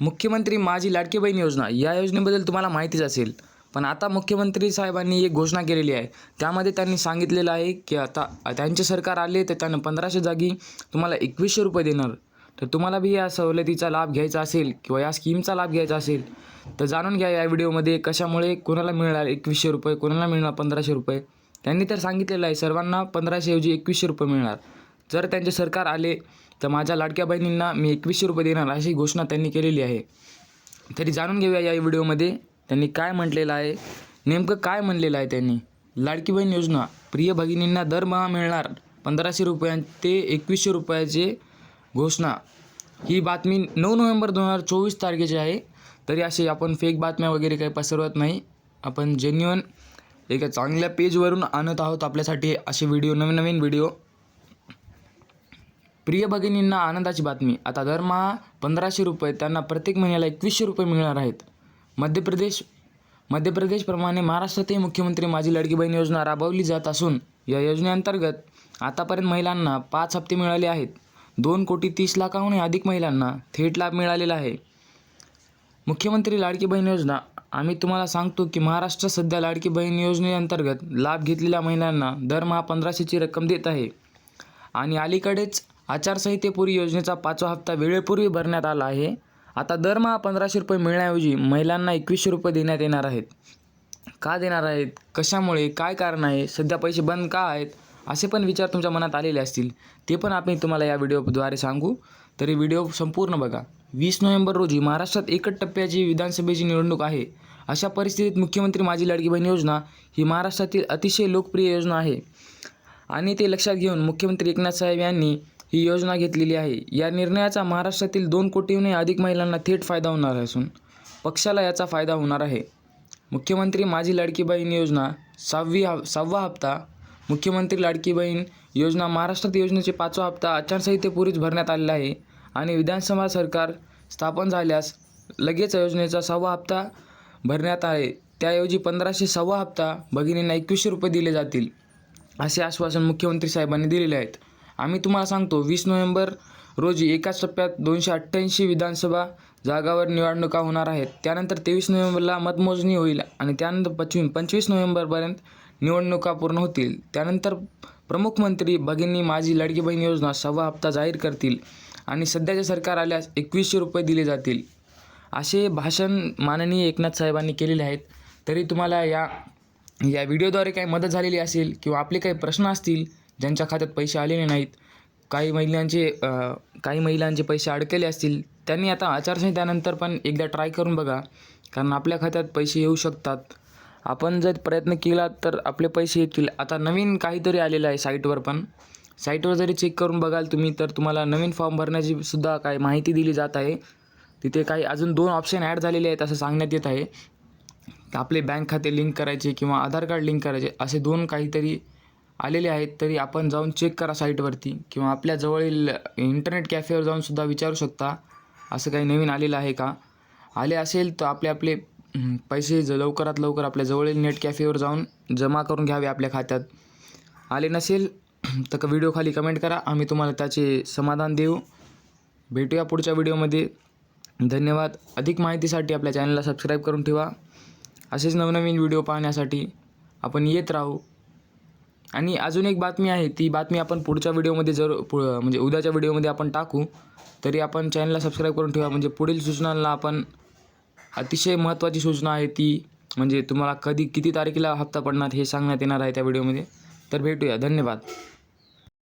मुख्यमंत्री माझी लाडकी बहीण योजना या योजनेबद्दल तुम्हाला माहितीच असेल. पण आता मुख्यमंत्री साहेबांनी एक घोषणा केलेली आहे. त्यामध्ये त्यांनी सांगितलेलं आहे की आता त्यांचे सरकार आले तर त्यांना पंधराशे जागी तुम्हाला एकवीसशे रुपये देणार. तर तुम्हाला बी या सवलतीचा लाभ घ्यायचा असेल किंवा या स्कीमचा लाभ घ्यायचा असेल तर जाणून घ्या या व्हिडिओमध्ये कशामुळे कोणाला मिळणार एकवीसशे रुपये कोणाला मिळणार पंधराशे रुपये. त्यांनी तर सांगितलेलं आहे सर्वांना पंधराशेऐवजी एकवीसशे रुपये मिळणार. जर त्यांचे सरकार आले तर माझ्या लाडक्या बहिणींना मी एकवीसशे रुपये देणार अशी घोषणा त्यांनी केलेली आहे. तरी जाणून घेऊया या व्हिडिओमध्ये त्यांनी काय म्हटलेलं आहे नेमकं काय म्हणलेलं आहे त्यांनी. लाडकी बहीण योजना प्रिय भगिनींना दरमहा मिळणार पंधराशे रुपयां ते एकवीसशे रुपयाचे घोषणा. ही बातमी नऊ नोव्हेंबर दोन हजार चोवीस तारखेची आहे. तरी असे आपण फेक बातम्या वगैरे काही पसरवत नाही. आपण जेन्युअन एका चांगल्या पेजवरून आणत आहोत आपल्यासाठी असे व्हिडिओ नवीन नवीन व्हिडिओ प्रिय भगिनींना आनंदाची बातमी. आता दरमहा पंधराशे रुपये त्यांना प्रत्येक महिन्याला एकवीसशे रुपये मिळणार आहेत. मध्य प्रदेश मध्य प्रदेशप्रमाणे महाराष्ट्रातही मुख्यमंत्री माझी लाडकी बहीण योजना राबवली जात असून या योजनेअंतर्गत आतापर्यंत महिलांना पाच हप्ते मिळाले आहेत. दोन कोटी तीस लाखाहूनही अधिक महिलांना थेट लाभ मिळालेला आहे. मुख्यमंत्री लाडकी बहीण योजना आम्ही तुम्हाला सांगतो की महाराष्ट्र सध्या लाडकी बहीण योजनेअंतर्गत लाभ घेतलेल्या महिलांना दरमहा पंधराशेची रक्कम देत आहे. आणि अलीकडेच आचारसंहितेपूर्वी योजनेचा पाचवा हप्ता वेळेपूर्वी भरण्यात आला आहे. आता दरमहा पंधराशे रुपये मिळण्याऐवजी महिलांना एकवीसशे रुपये देण्यात येणार आहेत. का देणार आहेत? कशामुळे? काय कारण आहे? सध्या पैसे बंद का आहेत? असे पण विचार तुमच्या मनात आलेले असतील. ते पण आपण तुम्हाला या व्हिडिओद्वारे सांगू. तरी व्हिडिओ संपूर्ण बघा. वीस नोव्हेंबर रोजी महाराष्ट्रात एकच टप्प्याची विधानसभेची निवडणूक आहे. अशा परिस्थितीत मुख्यमंत्री माझी लाडकी बहीण योजना ही महाराष्ट्रातील अतिशय लोकप्रिय योजना आहे. आणि ते लक्षात घेऊन मुख्यमंत्री एकनाथ साहेब यांनी ही योजना घेतलेली आहे. या निर्णयाचा महाराष्ट्रातील दोन कोटीहूनही अधिक महिलांना थेट फायदा होणार असून पक्षाला याचा फायदा होणार आहे. मुख्यमंत्री माझी लाडकी बहीण योजना सहावी हा सहावा हप्ता मुख्यमंत्री लाडकी बहीण योजना महाराष्ट्रात योजनेचे पाचवा हप्ता आचारसंहितेपूर्वीच भरण्यात आलेला आहे आणि विधानसभा सरकार स्थापन झाल्यास लगेच योजनेचा सहावा हप्ता भरण्यात आहे. त्याऐवजी पंधराशे सव्वा हप्ता भगिनींना एकवीसशे रुपये दिले जातील असे आश्वासन मुख्यमंत्री साहेबांनी दिलेले आहेत. आम्ही तुम्हाला सांगतो वीस नोव्हेंबर रोजी एकाच टप्प्यात दोनशे अठ्ठ्याऐंशी विधानसभा जागावर निवडणुका होणार आहेत. त्यानंतर तेवीस नोव्हेंबरला मतमोजणी होईल आणि त्यानंतर पंचवी पंचवीस नोव्हेंबरपर्यंत निवडणुका पूर्ण होतील. त्यानंतर प्रमुख मंत्री भगिनी माझी लाडकी बहीण योजना सव्वा हप्ता जाहीर करतील आणि सध्याचे सरकार आल्यास एकवीसशे रुपये दिले जातील. असे भाषण माननीय एकनाथ साहेबांनी केलेले आहेत. तरी तुम्हाला या या व्हिडिओद्वारे काही मदत झालेली असेल किंवा आपले काही प्रश्न असतील ज्यांच्या खात्यात पैसे आलेले नाहीत काही महिलांचे काही महिलांचे पैसे अडकले असतील त्यांनी आता आचारसंहित्यानंतर पण एकदा ट्राय करून बघा कारण आपल्या खात्यात पैसे येऊ शकतात. आपण जर प्रयत्न केला तर आपले पैसे येतील. आता नवीन काहीतरी आलेलं आहे साईटवर पण. साईटवर जरी चेक करून बघाल तुम्ही तर तुम्हाला नवीन फॉर्म भरण्याची सुद्धा काही माहिती दिली जात आहे. तिथे काही अजून दोन ऑप्शन ॲड झालेले आहेत असं सांगण्यात येत आहे. आपले बँक खाते लिंक करायचे किंवा आधार कार्ड लिंक करायचे असे दोन काहीतरी आलेले आहेत तरी आपण जाऊन चेक करा साईटवरती किंवा आपल्या जवळील इंटरनेट कॅफेवर जाऊनसुद्धा विचारू शकता. असं काही नवीन आलेलं आहे का? आले असेल तर आपले आपले पैसे ज लवकरात लवकर आपल्या जवळील नेट कॅफेवर जाऊन जमा करून घ्यावे आपल्या खात्यात. आले नसेल तर व्हिडिओ खाली कमेंट करा. आम्ही तुम्हाला त्याचे समाधान देऊ. भेटूया पुढच्या व्हिडिओमध्ये. धन्यवाद. अधिक माहितीसाठी आपल्या चॅनलला सबस्क्राईब करून ठेवा. असेच नवनवीन व्हिडिओ पाहण्यासाठी आपण येत राहू. आणि अजून एक बातमी आहे ती बातमी आपण पुढच्या व्हिडिओमध्ये जर पु म्हणजे उद्याच्या व्हिडिओमध्ये आपण टाकू तरी आपण चॅनलला सबस्क्राईब करून ठेवा. म्हणजे पुढील सूचनांना आपण अतिशय महत्त्वाची सूचना आहे ती म्हणजे तुम्हाला कधी किती तारखेला हप्ता पडणार हे सांगण्यात येणार आहे त्या व्हिडिओमध्ये. तर भेटूया. धन्यवाद.